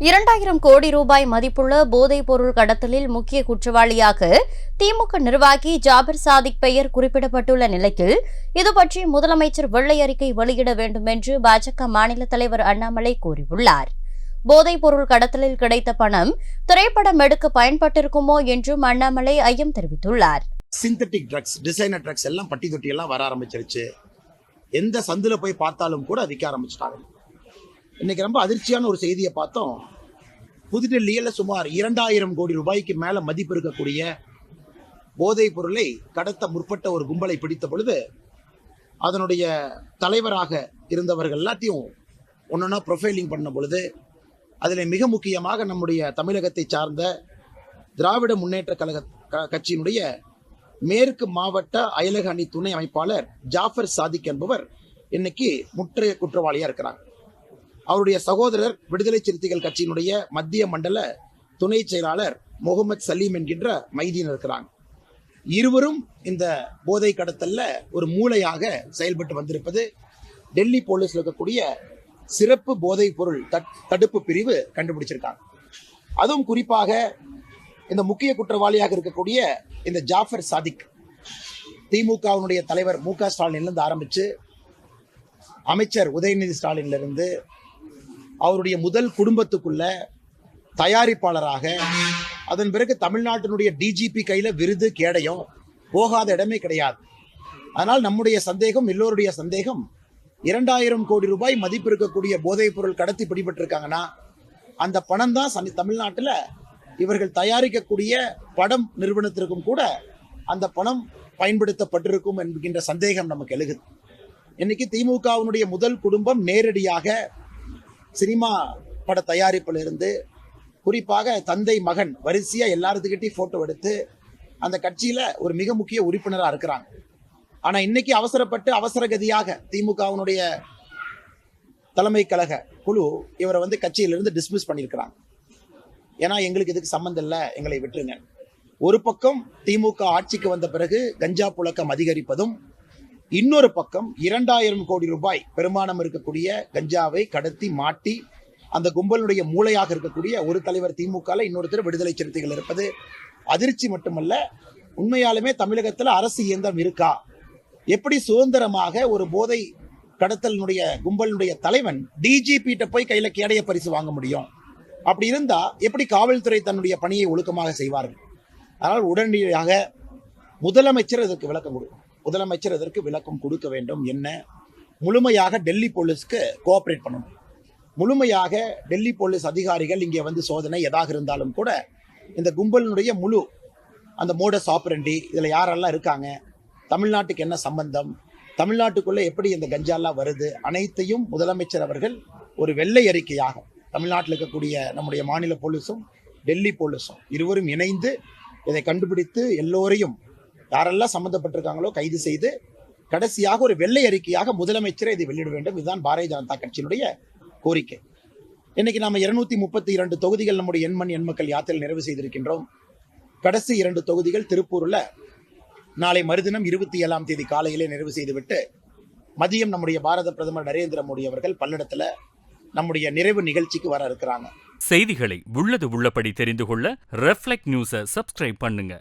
இரண்டாயிரம் கோடி ரூபாய் மதிப்புள்ள போதைப் பொருள் கடத்தலில் முக்கிய குற்றவாளியாக திமுக நிர்வாகி ஜாபர் சாதிக் பெயர் குறிப்பிடப்பட்டுள்ள நிலையில் இதுபற்றி முதலமைச்சர் வெள்ளை அறிக்கை வெளியிட வேண்டும் என்று பாஜக மாநில தலைவர் அண்ணாமலை கூறியுள்ளார். போதைப் பொருள் கடத்தலில் கிடைத்த பணம் திரைப்படம் எடுக்க பயன்பட்டிருக்குமோ என்றும் அண்ணாமலை ஐயம் தெரிவித்துள்ளார். சிந்தட்டிக் ட்ரக்ஸ் டிசைனர் ட்ரக்ஸ் எல்லாம் பட்டி தொட்டி எல்லாம் வர ஆரம்பிச்சிருச்சு. எந்த சந்தில போய் பார்த்தாலும் கூட விற்க ஆரம்பிச்சிட்டாங்க. இன்னைக்கு ரொம்ப அதிர்ச்சியான ஒரு செய்தியை பார்த்தோம். புதுடெல்லியில் சுமார் இரண்டாயிரம் கோடி ரூபாய்க்கு மேலே மதிப்பு இருக்கக்கூடிய போதைப் பொருளை கடத்த முற்பட்ட ஒரு கும்பலை பிடித்த பொழுது அதனுடைய தலைவராக இருந்தவர்கள் எல்லாத்தையும் ஒன்றுனா ப்ரொஃபைலிங் பண்ண பொழுது அதில் மிக முக்கியமாக நம்முடைய தமிழகத்தை சார்ந்த திராவிட முன்னேற்ற கழக க- கட்சியினுடைய மேற்கு மாவட்ட அயலக அணி துணை அமைப்பாளர் ஜாஃபர் சாதிக் என்பவர் இன்னைக்கு முற்றைய குற்றவாளியாக இருக்கிறாங்க அவருடைய சகோதரர் விடுதலை சிறுத்தைகள் கட்சியினுடைய மத்திய மண்டல துணை செயலாளர் முகமது சலீம் என்கின்ற மைதீன் இருக்கிறாங்க. இருவரும் இந்த போதை கடத்தல்ல ஒரு மூளையாக செயல்பட்டு வந்திருப்பது டெல்லி போலீஸ்ல இருக்கக்கூடிய சிறப்பு போதைப் பொருள் தட்- தடுப்பு பிரிவு கண்டுபிடிச்சிருக்காங்க. அதுவும் குறிப்பாக இந்த முக்கிய குற்றவாளியாக இருக்கக்கூடிய இந்த ஜாஃபர் சாதிக் திமுகவினுடைய தலைவர் மு க ஸ்டாலின்லேருந்து ஆரம்பிச்சு அமைச்சர் உதயநிதி ஸ்டாலின்ல இருந்து அவருடைய முதல் குடும்பத்துக்குள்ள தயாரிப்பாளராக அதன் பிறகு தமிழ்நாட்டினுடைய டிஜிபி கையில விருது கேடயம் போகாத இடமே கிடையாது. அதனால் நம்முடைய சந்தேகம் எல்லோருடைய சந்தேகம் இரண்டாயிரம் கோடி ரூபாய் மதிப்பு இருக்கக்கூடிய போதைப் பொருள் கடத்தி பிடிபட்டிருக்காங்கன்னா அந்த பணம் தான் சனி தமிழ்நாட்டில் இவர்கள் தயாரிக்கக்கூடிய படம் நிறுவனத்திற்கும் கூட அந்த பணம் பயன்படுத்தப்பட்டிருக்கும் என்கின்ற சந்தேகம் நமக்கு எழுகுது. இன்னைக்கு திமுகவினுடைய முதல் குடும்பம் நேரடியாக சினிமா பட தயாரிப்பில் இருந்து குறிப்பாக தந்தை மகன் வரிசையாக எல்லாத்துக்கிட்டையும் ஃபோட்டோ எடுத்து அந்த கட்சியில் ஒரு மிக முக்கிய உறுப்பினராக இருக்கிறாங்க. ஆனால் இன்னைக்கு அவசரப்பட்டு அவசரகதியாக திமுகவினுடைய தலைமை கழக குழு இவரை வந்து கட்சியிலிருந்து டிஸ்மிஸ் பண்ணியிருக்கிறாங்க. ஏன்னா எங்களுக்கு இதுக்கு சம்மந்தம் இல்லை எங்களை விட்டுருங்க. ஒரு பக்கம் திமுக ஆட்சிக்கு வந்த பிறகு கஞ்சா புழக்கம் அதிகரிப்பதும் இன்னொரு பக்கம் இரண்டாயிரம் கோடி ரூபாய் பெருமானம் இருக்கக்கூடிய கஞ்சாவை கடத்தி மாட்டி அந்த கும்பலுடைய மூளையாக இருக்கக்கூடிய ஒரு தலைவர் திமுகவில் இன்னொருத்தர் விடுதலை சிறுத்தைகள் இருப்பது அதிர்ச்சி மட்டுமல்ல உண்மையாலுமே தமிழகத்தில் அரசு இயந்திரம் இருக்கா? எப்படி சுதந்திரமாக ஒரு போதை கடத்தலினுடைய கும்பலினுடைய தலைவன் டிஜிபிட்ட போய் கையில கேடைய பரிசு வாங்க முடியும்? அப்படி இருந்தா எப்படி காவல்துறை தன்னுடைய பணியை ஒழுக்கமாக செய்வார்கள்? அதனால் உடனடியாக முதலமைச்சர் இதற்கு விளக்கம் கொடுக்கும். முதலமைச்சர் இதற்கு விளக்கம் கொடுக்க வேண்டும் என்ன? முழுமையாக டெல்லி போலீஸ்க்கு கோஆப்ரேட் பண்ணணும். முழுமையாக டெல்லி போலீஸ் அதிகாரிகள் இங்கே வந்து சோதனை எதாக இருந்தாலும் கூட இந்த கும்பலினுடைய முழு அந்த மோடஸ் ஆப்ரண்டி இதில் யாரெல்லாம் இருக்காங்க? தமிழ்நாட்டுக்கு என்ன சம்பந்தம்? தமிழ்நாட்டுக்குள்ளே எப்படி இந்த கஞ்சாலாம் வருது? அனைத்தையும் முதலமைச்சர் அவர்கள் ஒரு வெள்ளை அறிக்கையாக தமிழ்நாட்டில் இருக்கக்கூடிய நம்முடைய மாநில போலீஸும் டெல்லி போலீஸும் இருவரும் இணைந்து இதை கண்டுபிடித்து எல்லோரையும் யாரெல்லாம் சம்மந்தப்பட்டிருக்காங்களோ கைது செய்து கடைசியாக ஒரு வெள்ளை அறிக்கையாக முதலமைச்சரை இதை வெளியிட வேண்டும். இதுதான் பாரதிய ஜனதா கட்சியினுடைய கோரிக்கை. இன்னைக்கு நாம் இருநூத்தி முப்பத்தி இரண்டு தொகுதிகள் நம்முடைய எண்மண் எண்மக்கள் யாத்திரையில் நிறைவு செய்திருக்கின்றோம். கடைசி இரண்டு தொகுதிகள் திருப்பூரில் நாளை மறுதினம் இருபத்தி ஏழாம் தேதி காலையிலே நிறைவு செய்துவிட்டு மதியம் நம்முடைய பாரத பிரதமர் நரேந்திர மோடி அவர்கள் பல்லடத்தில் நம்முடைய நிறைவு நிகழ்ச்சிக்கு வர இருக்கிறாங்க. செய்திகளை உள்ளது உள்ளபடி தெரிந்து கொள்ள ரெஃப்ளெக்ட் நியூஸை சப்ஸ்கிரைப் பண்ணுங்க.